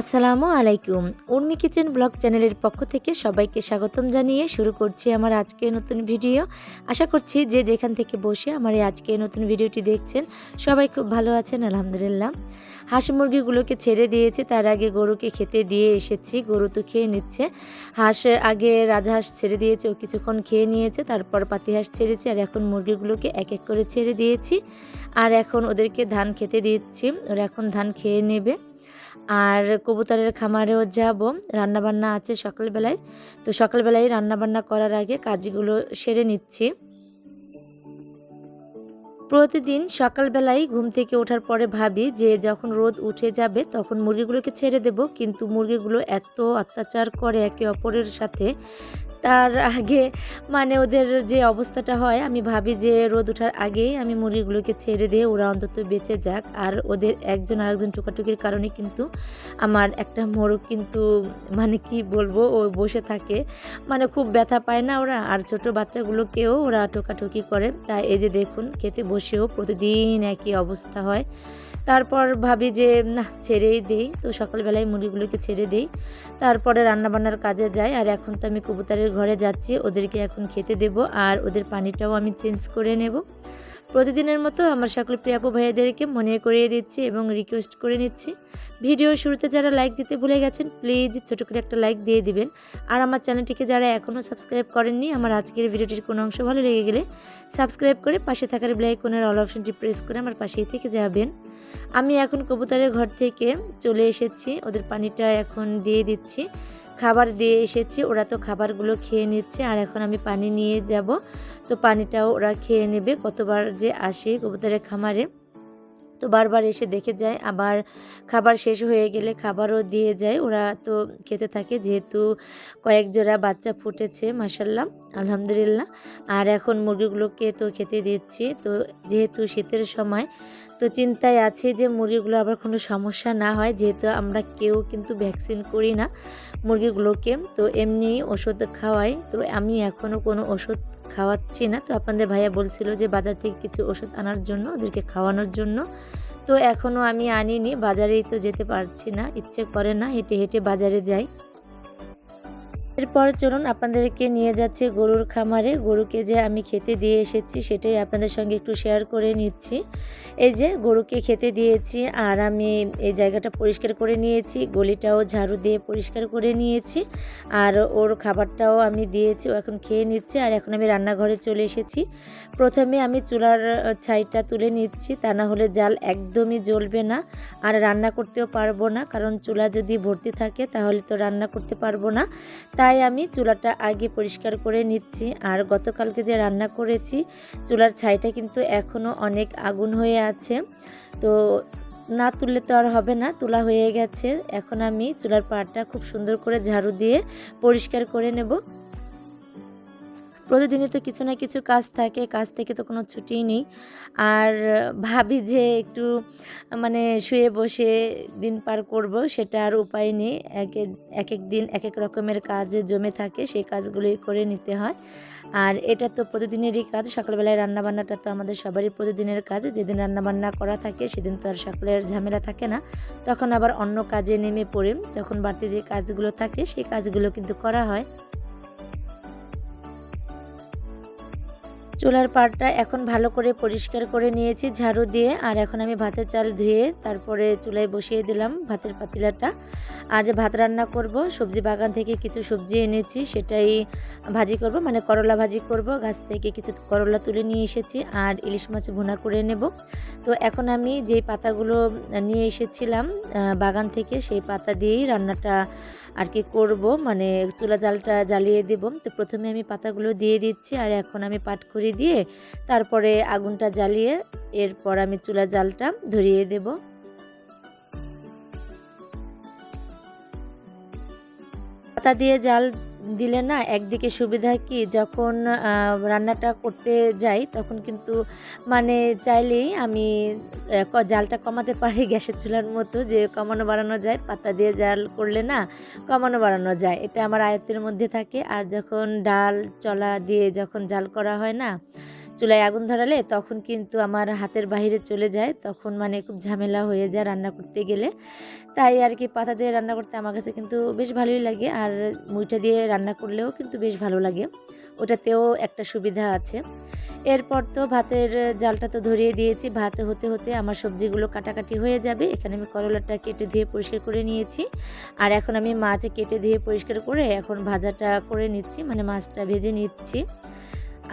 আসসালামু আলাইকুম। Urmi kitchen blog চ্যানেলের পক্ষ থেকে সবাইকে স্বাগতম জানিয়ে শুরু করছি আমার আজকে নতুন ভিডিও। আশা করছি যে যেখান থেকে বসে আমার এই আজকে নতুন ভিডিওটি দেখছেন, সবাই খুব ভালো আছেন, আলহামদুলিল্লাহ। হাঁস মুরগিগুলোকে ছেড়ে দিয়েছি, তার আগে গরুকে খেতে দিয়ে এসেছি, গরু তো খেয়ে নিচ্ছে। হাঁস আগে রাজহাঁস ছেড়ে দিয়েছে, ও কিছুক্ষণ খেয়ে নিয়েছে, তারপর পাতি হাঁস ছেড়েছি, আর এখন মুরগিগুলোকে এক এক করে ছেড়ে দিয়েছি। আর এখন ওদেরকে ধান খেতে দিচ্ছি, ওরা এখন ধান খেয়ে নেবে। আর কবুতরের খামারেও যাব। রান্নাবান্না আছে সকালবেলায়। তো সকালবেলায় রান্নাবান্না করার আগে কাজগুলো সেরে নিচ্ছি। প্রতিদিন সকালবেলায় ঘুম থেকে ওঠার পরে ভাবি যে যখন রোদ উঠে যাবে তখন মুরগিগুলোকে ছেড়ে দেব। কিন্তু মুরগিগুলো এত অত্যাচার করে একে অপরের সাথে তার আগে মানে ওদের যে অবস্থাটা হয়, আমি ভাবি যে রোদ ওঠার আগেই আমি মুরগিগুলোকে ছেড়ে দিয়ে ওরা অন্তত বেঁচে যাক। আর ওদের একজন আরেকজন টুকাটুকির কারণে কিন্তু আমার একটা মোরগ কিন্তু মানে কি বলব, ও বসে থাকে। মানে খুব ব্যথা পায় না ওরা, আর ছোট বাচ্চাগুলোকেও ওরা টোকাটুকি করে। তাই এই যে দেখুন, খেতে বসেও প্রতিদিন একই অবস্থা হয়। তারপর ভাবি যে না ছেড়েই দিই। তো সকালবেলায় মুরগিগুলোকে ছেড়ে দিই। তারপরে রান্নাবান্নার কাজে যাই। আর এখন তো আমি কবুতরের ঘরে যাচ্ছি, ওদেরকে এখন খেতে দেব আর ওদের পানিটাও আমি চেঞ্জ করে নেব। প্রতিদিনের মতো আমার সকল প্রিয়াপু ভাইয়াদেরকে মনে করিয়ে দিচ্ছি এবং রিকোয়েস্ট করে নিচ্ছি। ভিডিও শুরুতে যারা লাইক দিতে ভুলে গেছেন প্লিজ ছোটো করে একটা লাইক দিয়ে দিবেন। আর আমার চ্যানেলটিকে যারা এখনও সাবস্ক্রাইব করেননি, আমার আজকের ভিডিওটির কোনো অংশ ভালো লেগে গেলে সাবস্ক্রাইব করে পাশে থাকার ব্লাইকনের অল অপশনটি প্রেস করে আমার পাশেই থেকে যাবেন। আমি এখন কবুতরের ঘর থেকে চলে এসেছি, ওদের পানিটা এখন দিয়ে দিচ্ছি। খাবার দিয়ে এসেছি, ওরা তো খাবারগুলো খেয়ে নিচ্ছে, আর এখন আমি পানি নিয়ে যাব। তো পানিটাও ওরা খেয়ে নেবে, কতবার যে আসে কবুতরের খামারে। তো বারবার এসে দেখে যায়, আবার খাবার শেষ হয়ে গেলে খাবারও দিয়ে যায়। ওরা তো খেতে থাকে, যেহেতু কয়েক জোড়া বাচ্চা ফুটেছে মাসাল্লাহ আলহামদুলিল্লাহ। আর এখন মুরগিগুলোকে তো খেতে দিচ্ছি। তো যেহেতু শীতের সময় তো চিন্তায় আছে যে মুরগিগুলো আবার কোনো সমস্যা না হয়, যেহেতু আমরা কেউ কিন্তু ভ্যাকসিন করি না মুরগিগুলোকে। তো এমনি ওষুধ খাওয়াই। তো আমি এখনও কোনো ওষুধ খাওয়াচ্ছি না। তো আপনাদের ভাইয়া বলছিল যে বাজার থেকে কিছু ওষুধ আনার জন্য, ওদেরকে খাওয়ানোর জন্য। তো এখনও আমি আনিনি। বাজারেই তো যেতে পারছি না। ইচ্ছে করে না হেঁটে হেঁটে বাজারে যাই। এরপর চলুন আপনাদেরকে নিয়ে যাচ্ছি গরুর খামারে। গরুকে যে আমি খেতে দিয়ে এসেছি, সেটাই আপনাদের সঙ্গে একটু শেয়ার করে নিচ্ছি। এই যে গরুকে খেতে দিয়েছি, আর আমি এই জায়গাটা পরিষ্কার করে নিয়েছি, গলিটাও ঝাড়ু দিয়ে পরিষ্কার করে নিয়েছি, আর ওর খাবারটাও আমি দিয়েছি, ও এখন খেয়ে নিচ্ছে, আর এখন আমি রান্নাঘরে চলে এসেছি। প্রথমে আমি চুলার ছাইটা তুলে নিচ্ছি, তা না হলে জাল একদমই জ্বলবে না, আর রান্না করতেও পারব না, কারণ চুলা যদি ভর্তি থাকে, তাহলে তো রান্না করতে পারব না। তাই আমি চুলাটা আগে পরিষ্কার করে নিচ্ছি। আর গতকালকে যে রান্না করেছি, চুলার ছাইটা কিন্তু এখনও অনেক আগুন হয়ে আছে। তো না তুললে তো আর হবে না, তোলা হয়ে গেছে। এখন আমি চুলার পাড়টা খুব সুন্দর করে ঝাড়ু দিয়ে পরিষ্কার করে নেব। প্রতিদিনই তো কিছু না কিছু কাজ থাকে, কাজ থেকে তো কোনো ছুটিই নেই। আর ভাবি যে একটু মানে শুয়ে বসে দিন পার করব, সেটা আর উপায় নেই। এক এক এক দিন এক এক রকমের কাজে জমে থাকে, সেই কাজগুলোই করে নিতে হয়। আর এটা তো প্রতিদিনেরই কাজ, সকালবেলায় রান্নাবান্নাটা তো আমাদের সবারই প্রতিদিনের কাজ। যেদিন রান্নাবান্না করা থাকে, সেদিন তো আর সকালের ঝামেলা থাকে না। তখন আবার অন্য কাজে নেমে পড়ে। তখন বাড়তি যে কাজগুলো থাকে, সেই কাজগুলো কিন্তু করা হয়। চুলার পাড়টা এখন ভালো করে পরিষ্কার করে নিয়েছি, ঝাড়ু দিয়ে। আর এখন আমি ভাতের চাল ধুয়ে তারপরে চুলায় বসিয়ে দিলাম ভাতের পাতিলাটা। আজ ভাত রান্না করব, সবজি বাগান থেকে কিছু সবজি এনেছি, সেটাই ভাজি করব মানে করলা ভাজি করব। গাছ থেকে কিছু করলা তুলে নিয়ে এসেছি আর ইলিশ মাছ ভুনা করে নেব। তো এখন আমি যেই পাতাগুলো নিয়ে এসেছিলাম বাগান থেকে সেই পাতা দিয়েই রান্নাটা আর কি করব। মানে চুলা জালটা জ্বালিয়ে দেব। তো প্রথমে আমি পাতাগুলো দিয়ে দিচ্ছি আর এখন আমি পাট খড়ি দিয়ে তারপরে আগুনটা জ্বালিয়ে এরপর আমি চুলা জালটা ধরিয়ে দেব। পাতা দিয়ে জাল দিলে না একদিকে সুবিধা কি যখন রান্নাটা করতে যাই তখন কিন্তু মানে চাইলেই আমি জালটা কমাতে পারি গ্যাসের চুলার মতো যে কমানো বাড়ানো যায়, পাতা দিয়ে জাল করলে না কমানো বাড়ানো যায়। এটা আমার আয়ত্তের মধ্যে থাকে। আর যখন ডাল, চলা দিয়ে যখন জাল করা হয় না চুলায় আগুন ধরালে তখন কিন্তু আমার হাতের বাইরে চলে যায়। তখন মানে খুব ঝামেলা হয়ে যায় রান্না করতে গেলে। তাই আর কি পাতা দিয়ে রান্না করতে আমার কাছে কিন্তু বেশ ভালোই লাগে। আর মুইটা দিয়ে রান্না করলেও কিন্তু বেশ ভালো লাগে। ওটাতেও একটা সুবিধা আছে। এরপর তো ভাতের জালটা তো ধরিয়ে দিয়েছি। ভাত হতে হতে আমার সবজিগুলো কাটাকাটি হয়ে যাবে। এখানে আমি করলাটা কেটে ধুয়ে পরিষ্কার করে নিয়েছি। আর এখন আমি মাছ কেটে ধুয়ে পরিষ্কার করে এখন ভাজাটা করে নিচ্ছি। মানে মাছটা ভেজে নিচ্ছি।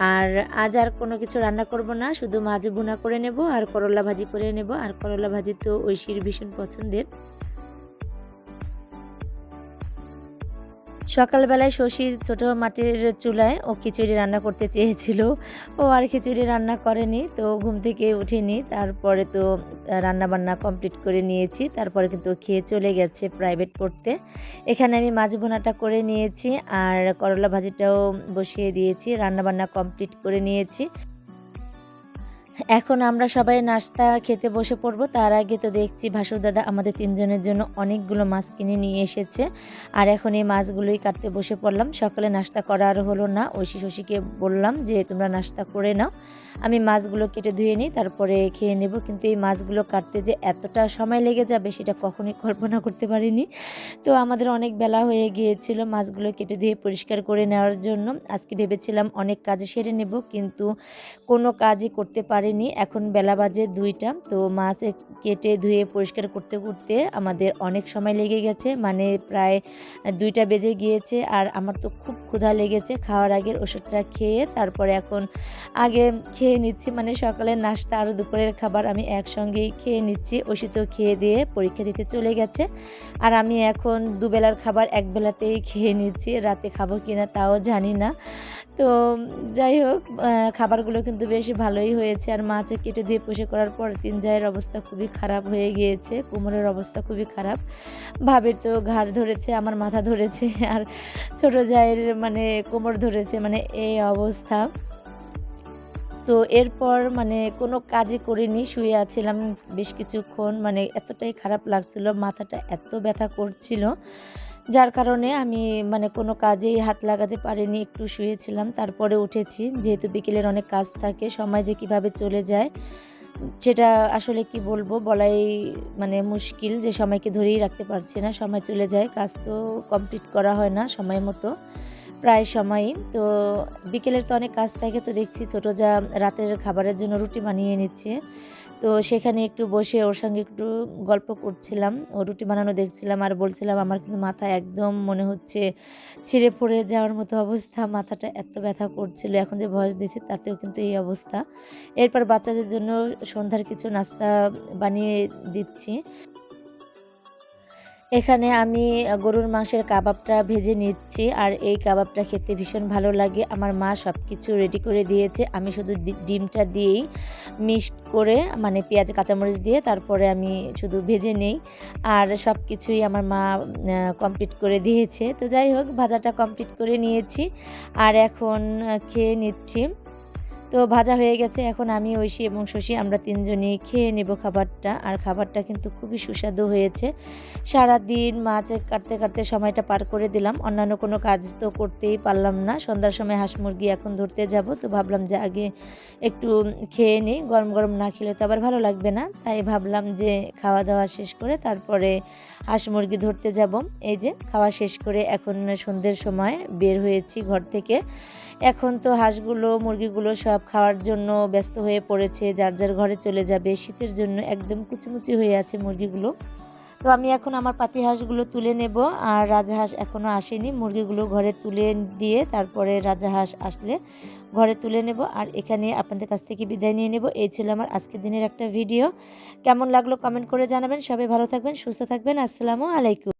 আর আজ আর কোনো কিছু রান্না করব না, শুধু মাছ বোনা করে নেব আর করলা ভাজি করে নেব। আর করলা ভাজি তো ঐশীর ভীষণ পছন্দের। সকালবেলায় শশী ছোটো মাটির চুলায় ও খিচুড়ি রান্না করতে চেয়েছিল। ও আর খিচুড়ি রান্না করেনি, তো ঘুম থেকে উঠিনি। তারপরে তো রান্না বান্না কমপ্লিট করে নিয়েছি। তারপরে কিন্তু খেয়ে চলে গেছে প্রাইভেট পড়তে। এখানে আমি মাছ বোনাটা করে নিয়েছি আর করলা ভাজিটাও বসিয়ে দিয়েছি রান্না বান্না কমপ্লিট করে নিয়েছি। এখন আমরা সবাই নাস্তা খেতে বসে পড়ব। তার আগে তো দেখছি ভাসুর দাদা আমাদের তিনজনের জন্য অনেকগুলো মাছ কিনে নিয়ে এসেছে। আর এখন এই মাছগুলোই কাটতে বসে পড়লাম। সকালে নাস্তা করার হলো না। ঐশী শশীকে বললাম যে, তোমরা নাস্তা করে নাও। আমি মাছগুলো কেটে ধুয়ে নিই, তারপরে খেয়ে নেব। কিন্তু এই মাছগুলো কাটতে যে এতটা সময় লেগে যাবে, সেটা কখনোই কল্পনা করতে পারিনি। তো আমাদের অনেক বেলা হয়ে গিয়েছিল মাছগুলো কেটে ধুয়ে পরিষ্কার করে নেওয়ার জন্য। আজকে ভেবেছিলাম অনেক কাজ সেরে নেব, কিন্তু কোনো কাজই করতে পারিনি এখন বেলা বাজে দুইটা, তো মাছ কেটে ধুয়ে পরিষ্কার করতে করতে আমাদের অনেক সময় লেগে গেছে। মানে প্রায় দুইটা বেজে গিয়েছে আর আমার তো খুব ক্ষুধা লেগেছে। খাওয়ার আগের ওষুধটা খেয়ে তারপরে এখন আগে খেয়ে নিচ্ছি। মানে সকালের নাস্তা আর দুপুরের খাবার আমি একসঙ্গেই খেয়ে নিচ্ছি। ওষুধও খেয়ে দিয়ে পরীক্ষা দিতে চলে গেছে। আর আমি এখন দুবেলার খাবার এক বেলাতেই খেয়ে নিচ্ছি। রাতে খাব কিনা তাও জানি না। তো যাই হোক খাবারগুলো কিন্তু বেশ ভালোই হয়েছে। আর মাছে কেটে দিয়ে পোষে করার পর তিন জায়ের অবস্থা খুবই খারাপ হয়ে গিয়েছে, কোমরের অবস্থা খুবই খারাপ। ভাবের তো ঘাড় ধরেছে, আমার মাথা ধরেছে, আর ছোট জায়ের মানে কোমর ধরেছে মানে এই অবস্থা। তো এরপর মানে কোনো কাজই করিনি, শুয়ে আছিলাম বেশ কিছুক্ষণ। মানে এতটাই খারাপ লাগছিল, মাথাটা এত ব্যথা করছিল, যার কারণে আমি মানে কোনো কাজেই হাত লাগাতে পারিনি, একটু শুয়েছিলাম, তারপরে উঠেছি। যেহেতু বিকেলের অনেক কাজ থাকে, সময় যে কীভাবে চলে যায়, সেটা আসলে কি বলব, বলাই মানে মুশকিল যে সময়কে ধরেই রাখতে পারছি না, সময় চলে যায়, কাজ তো কমপ্লিট করা হয় না সময় মতো। প্রায় সময়ই। তো বিকেলের তো অনেক কাজ থাকে, তো দেখছি ছোটো যা রাতের খাবারের জন্য রুটি বানিয়ে নিচ্ছে। তো সেখানে একটু বসে ওর সঙ্গে একটু গল্প করছিলাম, ও রুটি বানানো দেখছিলাম আর বলছিলাম, আমার কিন্তু মাথা একদম মনে হচ্ছে ছিঁড়ে পড়ে যাওয়ার মতো অবস্থা, মাথাটা এত ব্যথা করছিল, এখন যে বয়স দিয়েছে তাতেও কিন্তু এই অবস্থা। এরপর বাচ্চাদের জন্য সন্ধ্যার কিছু নাস্তা বানিয়ে দিচ্ছি। এখানে আমি গরুর মাংসের কাবাবটা ভেজে নিচ্ছি আর এই কাবাবটা খেতে ভীষণ ভালো লাগে। আমার মা সব কিছু রেডি করে দিয়েছে। আমি শুধু ডিমটা দিয়েই মিক্সড করে মানে পেঁয়াজ, কাঁচামরিচ দিয়ে তারপরে আমি শুধু ভেজে নেই। আর সব কিছুই আমার মা কমপ্লিট করে দিয়েছে। তো যাই হোক, ভাজাটা কমপ্লিট করে নিয়েছি। আর এখন খেয়ে নিচ্ছি। তো ভাজা হয়ে গেছে। এখন আমি, ঐশী এবং শশী আমরা তিনজনই খেয়ে নেব খাবারটা। আর খাবারটা কিন্তু খুবই সুস্বাদু হয়েছে। সারা দিন মাছ কাটতে কাটতে সময়টা পার করে দিলাম। অন্যান্য কোনো কাজ তো করতেই পারলাম না। সন্ধ্যার সময় হাঁস মুরগি এখন ধরতে যাব। তো ভাবলাম যে আগে একটু খেয়ে নিই। গরম গরম না খেলে তো আবার ভালো লাগবে না। তাই ভাবলাম যে খাওয়া দাওয়া শেষ করে তারপরে হাঁস মুরগি ধরতে যাব। এই যে খাওয়া শেষ করে এখন সন্ধ্যের সময় বের হয়েছি ঘর থেকে। এখন তো হাঁসগুলো, মুরগিগুলো সব খাওয়ার জন্য ব্যস্ত হয়ে পড়েছে, যার যার ঘরে চলে যাবে, শীতের জন্য একদম কুচিমুচি হয়ে আছে মুরগিগুলো। তো আমি এখন আমার পাতি হাঁসগুলো তুলে নেব, আর রাজাহাঁস এখনও আসেনি। মুরগিগুলো ঘরে তুলে দিয়ে তারপরে রাজাহাঁস আসলে ঘরে তুলে নেব, আর এখানে আপনাদের কাছ থেকে বিদায় নিয়ে নেব। এই ছিল আমার আজকের দিনের একটা ভিডিও। কেমন লাগল কমেন্ট করে জানাবেন। সবাই ভালো থাকবেন, সুস্থ থাকবেন। আসসালামু আলাইকুম।